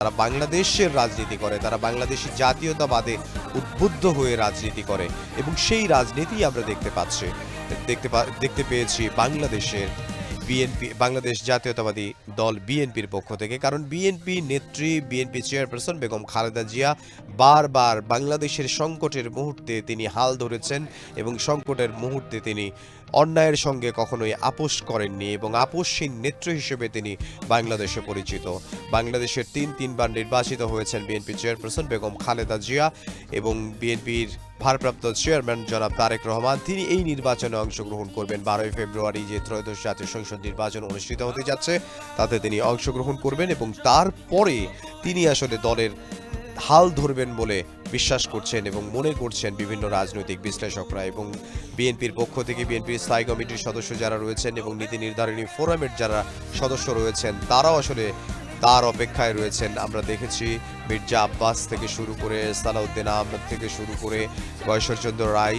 তারা বাংলাদেশের রাজনীতি করে, তারা বাংলাদেশি জাতীয়তাবাদে উদ্বুদ্ধ হয়ে রাজনীতি করে এবং সেই রাজনীতি আমরা দেখতে পাচ্ছি, দেখতে দেখতে পেয়েছি বাংলাদেশের বিএনপি, বাংলাদেশ জাতীয়তাবাদী দল বিএনপির পক্ষ থেকে। কারণ বিএনপি নেত্রী, বিএনপি চেয়ারপারসন বেগম খালেদা জিয়া বারবার বাংলাদেশের সংকটের মুহূর্তে তিনি হাল ধরেছেন এবং সংকটের মুহূর্তে তিনি অন্যায়ের সঙ্গে কখনোই আপোষ করেননি এবং আপোষহীন নেত্র হিসেবে তিনি বাংলাদেশে পরিচিত। বাংলাদেশের তিন তিনবার নির্বাচিত হয়েছেন বিএনপি চেয়ারপারসন বেগম খালেদা জিয়া এবং বিএনপির ভারপ্রাপ্ত চেয়ারম্যান জনাব তারেক রহমান। তিনি এই নির্বাচনে অংশগ্রহণ করবেন। বারোই ফেব্রুয়ারি যে ত্রয়োদশ জাতীয় সংসদ নির্বাচন অনুষ্ঠিত হতে যাচ্ছে, তাতে তিনি অংশগ্রহণ করবেন এবং তারপরে তিনি আসলে দলের হাল ধরবেন বলে বিশ্বাস করছেন এবং মনে করছেন বিভিন্ন রাজনৈতিক বিশ্লেষকরা এবং বিএনপির পক্ষ থেকে বিএনপির স্থায়ী কমিটির সদস্য যারা রয়েছেন এবং নীতি নির্ধারণী ফোরামের যারা সদস্য রয়েছেন, তারাও আসলে তার অপেক্ষায় রয়েছেন। আমরা দেখেছি মির্জা আব্বাস থেকে শুরু করে সালাউদ্দিন আহমেদ থেকে শুরু করে বয়সরচন্দ্র রায়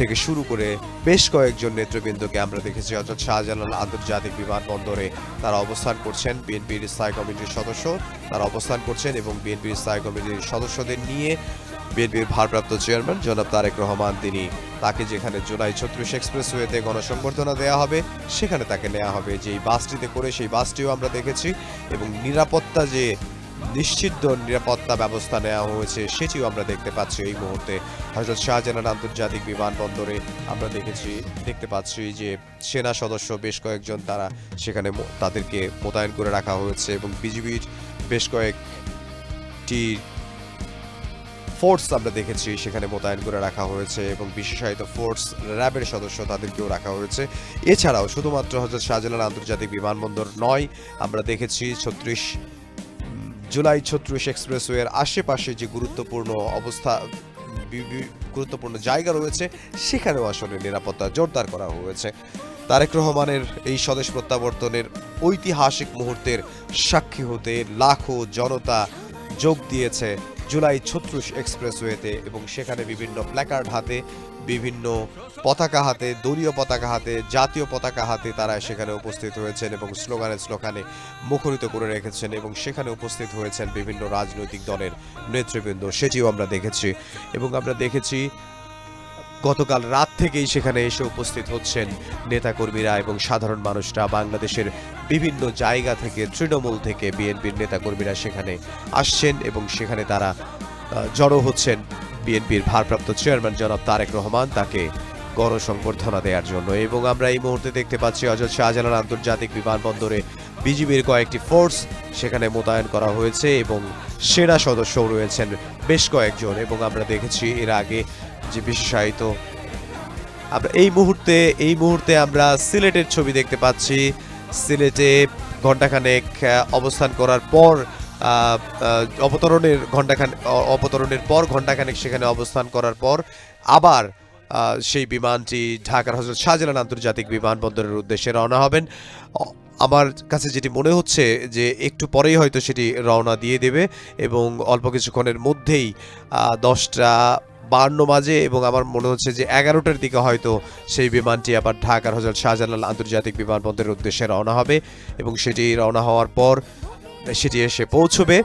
থেকে শুরু করে বেশ কয়েকজন নেতৃবৃন্দকে আমরা দেখেছি। অর্থাৎ শাহজালাল আন্তর্জাতিক বিমানবন্দরে তারা অবস্থান করছেন বিএনপির স্থায়ী কমিটির সদস্য। তারা অবস্থান করছেন এবং বিএনপির স্থায়ী কমিটির সদস্যদের নিয়ে বিএনপির ভারপ্রাপ্ত চেয়ারম্যান জনাব তারেক রহমান তিনি তাকে যেখানে জুলাই ছত্রিশ এক্সপ্রেসওয়েতে গণসংবর্ধনা দেওয়া হবে, সেখানে তাকে নেওয়া হবে। যেই বাসটিতে করে সেই বাসটিও আমরা দেখেছি এবং নিরাপত্তা যে নিশ্চিত নিরাপত্তা ব্যবস্থা নেওয়া হয়েছে, সেটিও আমরা দেখতে পাচ্ছি এই মুহূর্তে। হজরত শাহজালাল আন্তর্জাতিক বিমানবন্দরে আমরা দেখেছি, দেখতে পাচ্ছি যে সেনা সদস্য বেশ কয়েকজন তারা সেখানে তাদেরকে মোতায়েন করে রাখা হয়েছে এবং বিজিবির বেশ কয়েকটি ফোর্স আমরা দেখেছি সেখানে মোতায়েন করে রাখা হয়েছে এবং বিশেষায়িত ফোর্স র্যাবের সদস্য তাদেরকেও রাখা হয়েছে। এছাড়াও শুধুমাত্র হজরত শাহজালাল আন্তর্জাতিক বিমানবন্দর নয়, আমরা দেখেছি ছত্রিশ জুলাই ছত্রিশ এক্সপ্রেসওয়ের আশেপাশে যে গুরুত্বপূর্ণ অবস্থা গুরুত্বপূর্ণ জায়গা রয়েছে, সেখানেও আসলে নিরাপত্তা জোরদার করা হয়েছে। তারেক রহমানের এই স্বদেশ প্রত্যাবর্তনের ঐতিহাসিক মুহূর্তের সাক্ষী হতে লাখো জনতা যোগ দিয়েছে জুলাই ছত্রিশ এক্সপ্রেসওয়েতে এবং সেখানে বিভিন্ন প্ল্যাকার্ড হাতে, বিভিন্ন পতাকা হাতে, দলীয় পতাকা হাতে, জাতীয় পতাকা হাতে তারা সেখানে উপস্থিত হয়েছেন এবং স্লোগানে স্লোগানে মুখরিত করে রেখেছেন এবং সেখানে উপস্থিত হয়েছেন বিভিন্ন রাজনৈতিক দলের নেতৃবৃন্দ। সেটিও আমরা দেখেছি এবং আমরা দেখেছি গতকাল রাত থেকেই সেখানে এসে উপস্থিত হচ্ছেন নেতাকর্মীরা এবং সাধারণ মানুষরা। বাংলাদেশের বিভিন্ন জায়গা থেকে, তৃণমূল থেকে বিএনপির নেতাকর্মীরা সেখানে আসছেন এবং সেখানে তারা জড়ো হচ্ছেন। বিএনপির ভারপ্রাপ্ত চেয়ারম্যান জনাব তারেক রহমান তাকে গণসংবর্ধনা দেওয়ার জন্য। এবং আমরা এই মুহূর্তে দেখতে পাচ্ছি অযোধ্যা শাহজালাল আন্তর্জাতিক বিমানবন্দরে বিজিবির কয়েকটি ফোর্স সেখানে মোতায়েন করা হয়েছে এবং সেনা সদস্যও রয়েছেন বেশ কয়েকজন। এবং আমরা দেখেছি এর আগে যে বিশেষায়িত আমরা এই মুহূর্তে এই মুহূর্তে আমরা সিলেটের ছবি দেখতে পাচ্ছি। সিলেটে ঘণ্টাখানেক অবস্থান করার পর অবতরণের ঘণ্টাখান অবতরণের পর ঘণ্টাখানেক সেখানে অবস্থান করার পর আবার সেই বিমানটি ঢাকার হজরত শাহজালাল আন্তর্জাতিক বিমানবন্দরের উদ্দেশ্যে রওনা হবেন। আমার কাছে যেটি মনে হচ্ছে যে একটু পরেই হয়তো সেটি রওনা দিয়ে দেবে এবং অল্প কিছুক্ষণের মধ্যেই দশটা বান্ন বাজে এবং আমার মনে হচ্ছে যে এগারোটার দিকে হয়তো সেই বিমানটি আবার ঢাকার হজরত শাহজালাল আন্তর্জাতিক বিমানবন্দরের উদ্দেশ্যে রওনা হবে এবং সেটি রওনা হওয়ার পর সেটি এসে পৌঁছবে।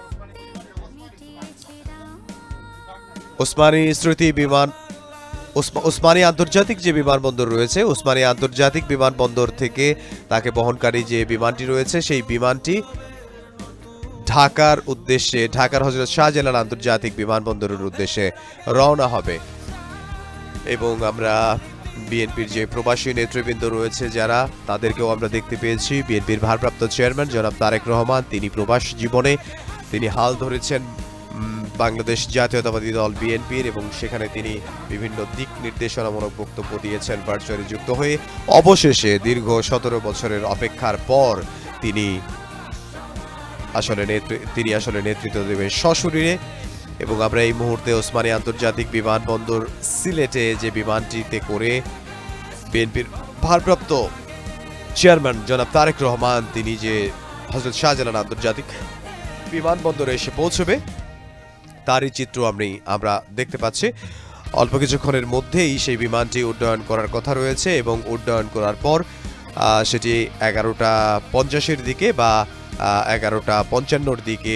ওসমানী স্মৃতি বিমান, ওসমা- ওসমানী আন্তর্জাতিক যে বিমানবন্দর রয়েছে, ওসমানী আন্তর্জাতিক বিমানবন্দর থেকে তাকে বহনকারী যে বিমানটি রয়েছে, সেই বিমানটি ঢাকার উদ্দেশ্যে, ঢাকার হজরত শাহজালাল আন্তর্জাতিক বিমানবন্দরের উদ্দেশ্যে রওনা হবে। এবং আমরা বিএনপির যে প্রবাসী নেতৃবৃন্দ রয়েছে যারা, তাদেরকেও আমরা দেখতে পেয়েছি। বিএনপির ভারপ্রাপ্ত চেয়ারম্যান জনাব তারেক রহমান, তিনি প্রবাস জীবনে, তিনি হাল ধরেছেন বাংলাদেশ জাতীয়তাবাদী দল বিএনপির এবং সেখানে তিনি বিভিন্ন দিক নির্দেশনামূলক বক্তব্য দিয়েছেন ভার্চুয়ালি যুক্ত হয়ে। অবশেষে দীর্ঘ সতেরো বছরের অপেক্ষার পর তিনি আসলে তিনি আসলে নেতৃত্ব দেবেন সশরীরে। এবং আমরা এই মুহূর্তে ওসমানী আন্তর্জাতিক বিমানবন্দর সিলেটে যে বিমানটিতে করে বিএনপির ভারপ্রাপ্ত চেয়ারম্যান জনাব তারেক রহমান, তিনি যে হজরত শাহজালাল আন্তর্জাতিক বিমানবন্দরে এসে পৌঁছবে, তারই চিত্র আমি আমরা দেখতে পাচ্ছি। অল্প কিছুক্ষণের মধ্যেই সেই বিমানটি উড্ডয়ন করার কথা রয়েছে এবং উড্ডয়ন করার পর সেটি এগারোটা পঞ্চাশের দিকে বা এগারোটা পঞ্চান্নর দিকে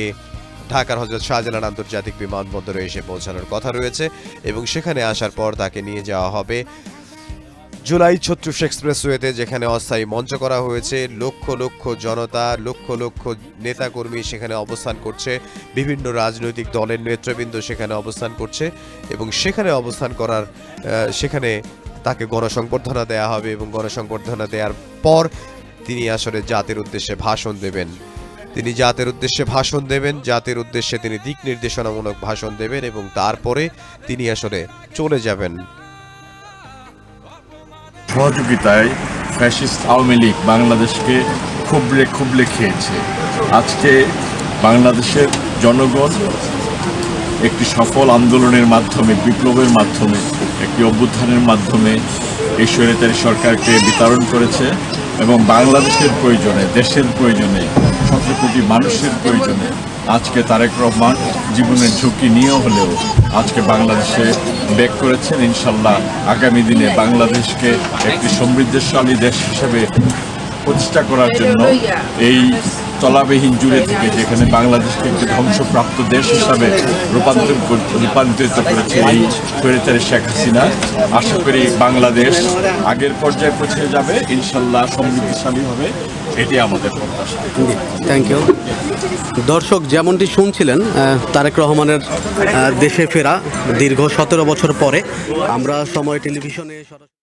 ঢাকার হজরত শাহজালাল আন্তর্জাতিক বিমানবন্দরে এসে পৌঁছানোর কথা রয়েছে এবং সেখানে আসার পর তাকে নিয়ে যাওয়া হবে জুলাই ছত্রিশ এক্সপ্রেসওয়েতে, যেখানে অস্থায়ী মঞ্চ করা হয়েছে। লক্ষ লক্ষ জনতা, লক্ষ লক্ষ নেতাকর্মী সেখানে অবস্থান করছে। বিভিন্ন রাজনৈতিক দলের নেতৃবৃন্দ সেখানে অবস্থান করছে এবং সেখানে অবস্থান করার সেখানে তাকে গণসংবর্ধনা দেওয়া হবে এবং গণসংবর্ধনা দেওয়ার পর তিনি আসলে জাতির উদ্দেশ্যে ভাষণ দেবেন। তিনি জাতির উদ্দেশ্যে ভাষণ দেবেন, জাতির উদ্দেশ্যে তিনি দিক নির্দেশনামূলক ভাষণ দেবেন এবং তারপরে তিনি আসলে চলে যাবেন। সহযোগিতায় ফ্যাসিস্ট আওয়ামী লীগ বাংলাদেশকে খুবলে খুবলে খেয়েছে। আজকে বাংলাদেশের জনগণ একটি সফল আন্দোলনের মাধ্যমে, বিপ্লবের মাধ্যমে, একটি অভ্যুত্থানের মাধ্যমে এই সরকারকে বিতরণ করেছে। এবং বাংলাদেশের প্রয়োজনে, দেশের প্রয়োজনে সতেরো কোটি মানুষের প্রয়োজনে আজকে তারেক রহমান জীবনের ঝুঁকি নিয়ে হলেও আজকে বাংলাদেশে বেক করেছেন। ইনশাল্লাহ আগামী দিনে বাংলাদেশকে একটি সমৃদ্ধশালী দেশ হিসেবে প্রতিষ্ঠা করার জন্য এই তলাবিহীন জুড়ে থেকে যেখানে বাংলাদেশকে একটি ধ্বংসপ্রাপ্ত দেশ হিসাবে রূপান্তর রূপান্তরিত করেছে এই স্বৈরাচারী শেখ হাসিনা। আশা করি বাংলাদেশ আগের পর্যায়ে পৌঁছে যাবে ইনশাল্লাহ সমৃদ্ধশালী হবে এটি আমাদের প্রত্যাশা। থ্যাংক ইউ দর্শক যেমনটি শুনছিলেন তারেক রহমানের দেশে ফেরা দীর্ঘ সতেরো বছর পরে আমরা সময় টেলিভিশনে সরাসরি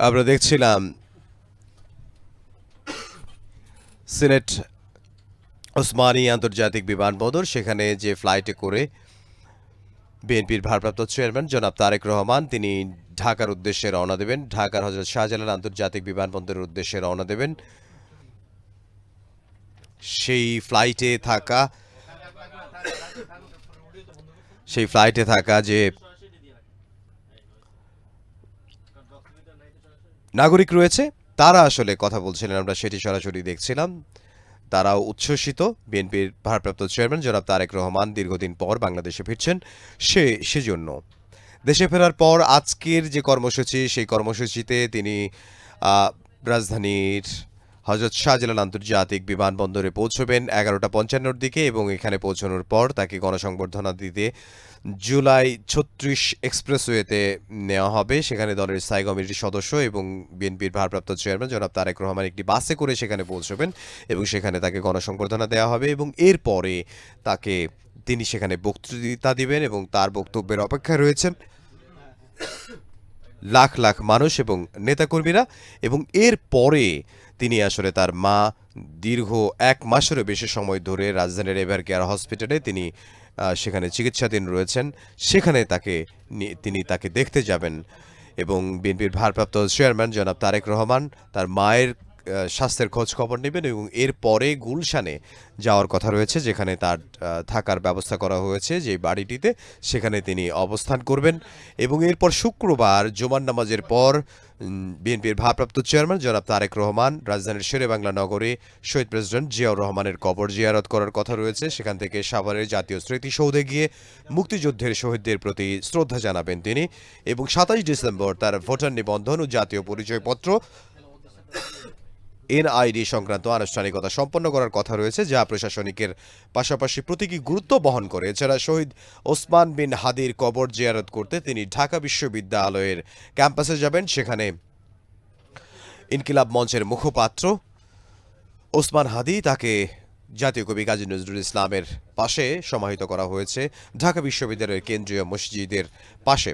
আমরা দেখছিলাম সিলেট ওসমানী আন্তর্জাতিক বিমানবন্দর, সেখানে যে ফ্লাইটে করে বিএনপির ভারপ্রাপ্ত চেয়ারম্যান জনাব তারেক রহমান, তিনি ঢাকার উদ্দেশ্যে রওনা দেবেন। ঢাকার হজরত শাহজালাল আন্তর্জাতিক বিমানবন্দরের উদ্দেশ্যে রওনা দেবেন। সেই ফ্লাইটে থাকা, সেই ফ্লাইটে থাকা যে নাগরিক রয়েছে তারা আসলে কথা বলছিলেন, আমরা সেটি সরাসরি দেখছিলাম। তারাও উচ্ছ্বসিত। বিএনপির ভারপ্রাপ্ত চেয়ারম্যান জনাব তারেক রহমান দীর্ঘদিন পর বাংলাদেশে ফিরছেন সে, সেজন্য। দেশে ফেরার পর আজকের যে কর্মসূচি, সেই কর্মসূচিতে তিনি রাজধানীর হজরত শাহজালাল আন্তর্জাতিক বিমানবন্দরে পৌঁছবেন এগারোটা পঞ্চান্নর দিকে এবং এখানে পৌঁছানোর পর তাকে গণসংবর্ধনা দিতে জুলাই ছত্রিশ এক্সপ্রেসওয়েতে নেওয়া হবে। সেখানে দলের স্থায়ী কমিটির সদস্য এবং বিএনপির ভারপ্রাপ্ত চেয়ারম্যান জনাব তারেক রহমান একটি বাসে করে সেখানে পৌঁছবেন এবং সেখানে তাকে গণসংবর্ধনা দেওয়া হবে এবং এরপরে তাকে তিনি সেখানে বক্তৃতা দিবেন এবং তার বক্তব্যের অপেক্ষায় রয়েছেন লাখ লাখ মানুষ এবং নেতাকর্মীরা এবং এর পরে তিনি আসলে তার মা দীর্ঘ এক মাসেরও বেশি সময় ধরে রাজধানীর এভার কেয়ার হসপিটালে তিনি সেখানে চিকিৎসাধীন রয়েছেন। সেখানে তাকে তিনি তাকে দেখতে যাবেন এবং বিএনপির ভারপ্রাপ্ত চেয়ারম্যান জনাব তারেক রহমান তার মায়ের স্বাস্থ্যের খোঁজ খবর নেবেন এবং এরপরে গুলশানে যাওয়ার কথা রয়েছে, যেখানে তার থাকার ব্যবস্থা করা হয়েছে যে বাড়িটিতে সেখানে তিনি অবস্থান করবেন। এবং এরপর শুক্রবার জোমান নামাজের পর বিএনপির ভারপ্রাপ্ত চেয়ারম্যান জনাব তারেক রহমান রাজধানীর শেরে বাংলা নগরে শহীদ প্রেসিডেন্ট জিয়াউর রহমানের কবর জিয়ারত করার কথা রয়েছে। সেখান থেকে সাভারের জাতীয় স্মৃতিসৌধে গিয়ে মুক্তিযুদ্ধের শহীদদের প্রতি শ্রদ্ধা জানাবেন তিনি। এবং সাতাশ ডিসেম্বর তার ভোটার নিবন্ধন ও জাতীয় পরিচয়পত্র এনআইডি সংক্রান্ত আনুষ্ঠানিকতা সম্পন্ন করার কথা রয়েছে, যা প্রশাসনিকের পাশাপাশি প্রতীকী গুরুত্ব বহন করে। এছাড়া শহীদ ওসমান বিন হাদির কবর জিয়ারত করতে তিনি ঢাকা বিশ্ববিদ্যালয়ের ক্যাম্পাসে যাবেন। সেখানে ইনকিলাব মঞ্চের মুখপাত্র ওসমান হাদি তাকে জাতীয় কবি কাজী নজরুল ইসলামের পাশে সমাহিত করা হয়েছে ঢাকা বিশ্ববিদ্যালয়ের কেন্দ্রীয় মসজিদের পাশে।